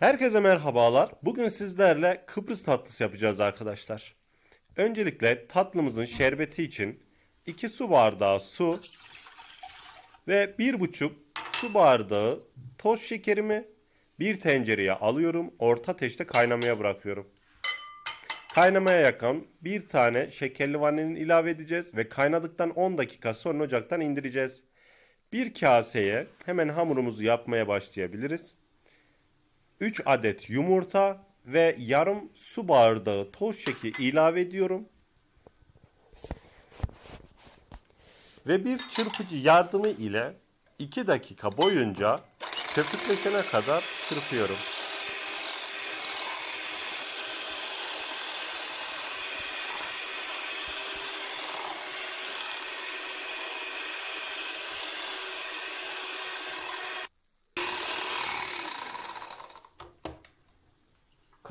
Herkese merhabalar. Bugün sizlerle Kıbrıs tatlısı yapacağız arkadaşlar. Öncelikle tatlımızın şerbeti için 2 su bardağı su ve 1,5 su bardağı toz şekerimi bir tencereye alıyorum. Orta ateşte kaynamaya bırakıyorum. Kaynamaya yakın bir tane şekerli vanilin ilave edeceğiz ve kaynadıktan 10 dakika sonra ocaktan indireceğiz. Bir kaseye hemen hamurumuzu yapmaya başlayabiliriz. 3 adet yumurta ve yarım su bardağı toz şekeri ilave ediyorum. Ve bir çırpıcı yardımı ile 2 dakika boyunca köpükleşene kadar çırpıyorum.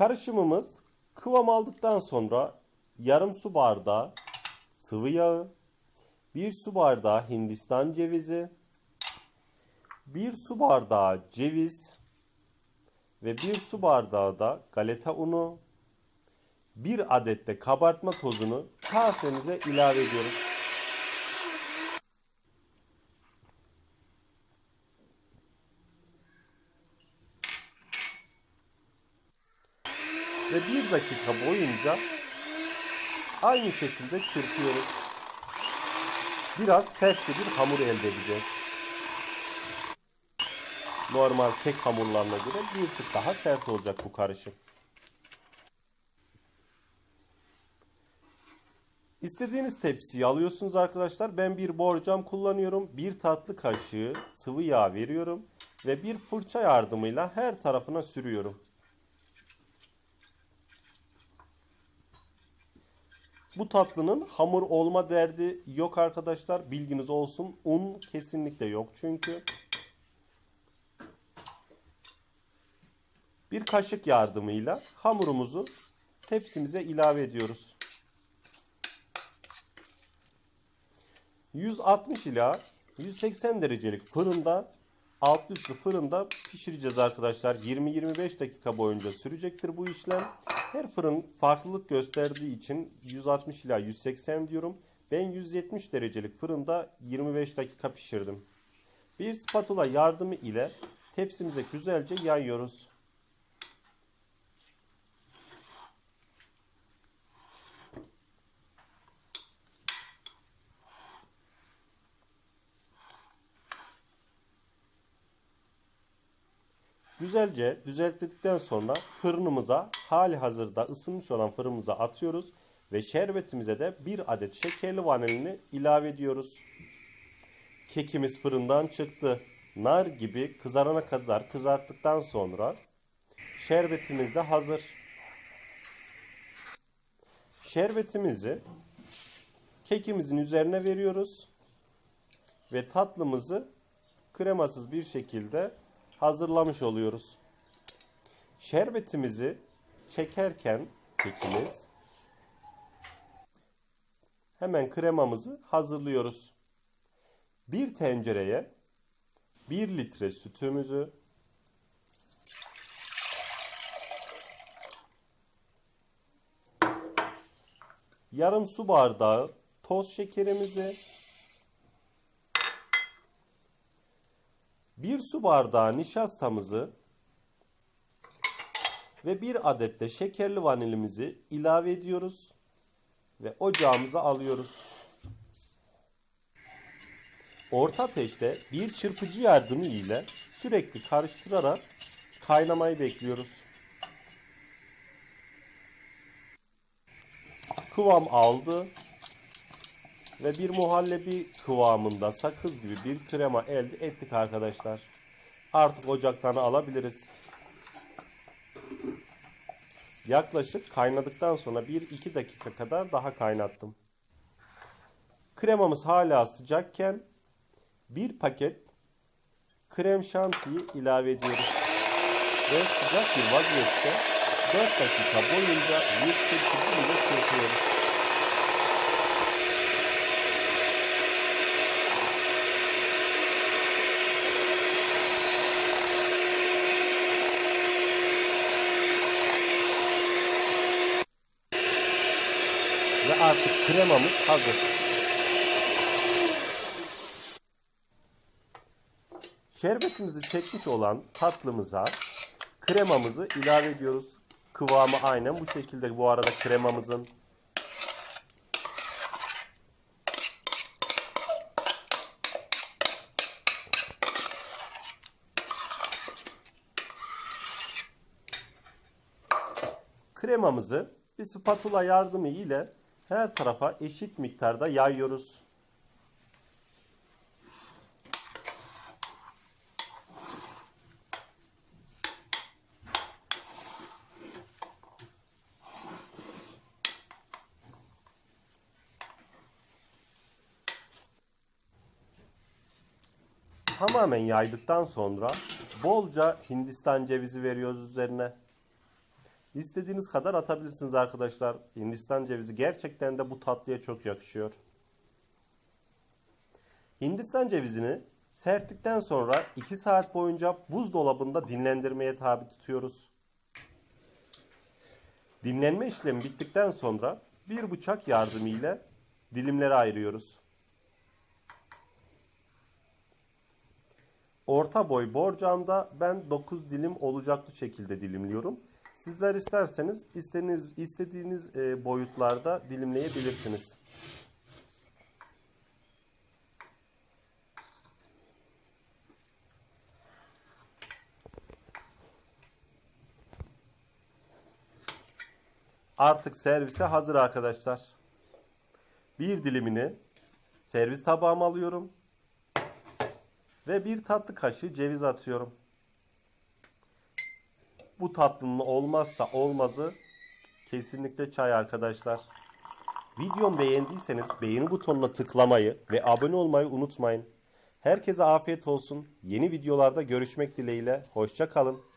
Karışımımız kıvam aldıktan sonra yarım su bardağı sıvı yağı, bir su bardağı Hindistan cevizi, bir su bardağı ceviz ve bir su bardağı da galeta unu, bir adet de kabartma tozunu kasemize ilave ediyoruz. Ve bir dakika boyunca aynı şekilde çırpıyoruz. Biraz sertçe bir hamur elde edeceğiz. Normal kek hamurlarına göre bir tık daha sert olacak bu karışım. İstediğiniz tepsiyi alıyorsunuz arkadaşlar. Ben bir borcam kullanıyorum. Bir tatlı kaşığı sıvı yağ veriyorum. Ve bir fırça yardımıyla her tarafına sürüyorum. Bu tatlının hamur olma derdi yok arkadaşlar. Bilginiz olsun. Un kesinlikle yok çünkü. Bir kaşık yardımıyla hamurumuzu tepsimize ilave ediyoruz. 160 ila 180 derecelik fırında alt üstlü fırında pişireceğiz arkadaşlar. 20-25 dakika boyunca sürecektir bu işlem. Her fırın farklılık gösterdiği için 160 ila 180 diyorum. Ben 170 derecelik fırında 25 dakika pişirdim. Bir spatula yardımı ile tepsimize güzelce yayıyoruz. Güzelce düzelttikten sonra fırınımıza hali hazırda ısınmış olan fırınımıza atıyoruz ve şerbetimize de bir adet şekerli vanilini ilave ediyoruz. Kekimiz fırından çıktı. Nar gibi kızarana kadar kızarttıktan sonra şerbetimiz de hazır. Şerbetimizi kekimizin üzerine veriyoruz ve tatlımızı kremasız bir şekilde hazırlamış oluyoruz. Şerbetimizi çekerken kekimiz hemen kremamızı hazırlıyoruz. Bir tencereye 1 litre sütümüzü yarım su bardağı toz şekerimizi bir su bardağı nişastamızı ve bir adet de şekerli vanilimizi ilave ediyoruz ve ocağımıza alıyoruz. Orta ateşte bir çırpıcı yardımı ile sürekli karıştırarak kaynamayı bekliyoruz. Kıvam aldı ve bir muhallebi kıvamında sakız gibi bir krema elde ettik arkadaşlar. Artık ocaktan alabiliriz. Yaklaşık kaynadıktan sonra 1-2 dakika kadar daha kaynattım. Kremamız hala sıcakken bir paket krem şantiyi ilave ediyoruz. Ve sıcak bir vaziyette 4 dakika boyunca bir çırpıcı ile çırpıyoruz. Artık kremamız hazır. Şerbetimizi çekmiş olan tatlımıza kremamızı ilave ediyoruz. Kıvamı aynen bu şekilde bu arada kremamızın. Kremamızı bir spatula yardımı ile her tarafa eşit miktarda yayıyoruz. Tamamen yaydıktan sonra bolca Hindistan cevizi veriyoruz üzerine. İstediğiniz kadar atabilirsiniz arkadaşlar. Hindistan cevizi gerçekten de bu tatlıya çok yakışıyor. Hindistan cevizini serptikten sonra 2 saat boyunca buzdolabında dinlendirmeye tabi tutuyoruz. Dinlenme işlemi bittikten sonra bir bıçak yardımıyla dilimlere ayırıyoruz. Orta boy borcamda ben 9 dilim olacaklı şekilde dilimliyorum. Sizler isterseniz istediğiniz, istediğiniz boyutlarda dilimleyebilirsiniz. Artık servise hazır arkadaşlar. Bir dilimini servis tabağıma alıyorum. Ve bir tatlı kaşığı ceviz atıyorum. Bu tatlının olmazsa olmazı kesinlikle çay arkadaşlar. Videomu beğendiyseniz beğeni butonuna tıklamayı ve abone olmayı unutmayın. Herkese afiyet olsun. Yeni videolarda görüşmek dileğiyle. Hoşça kalın.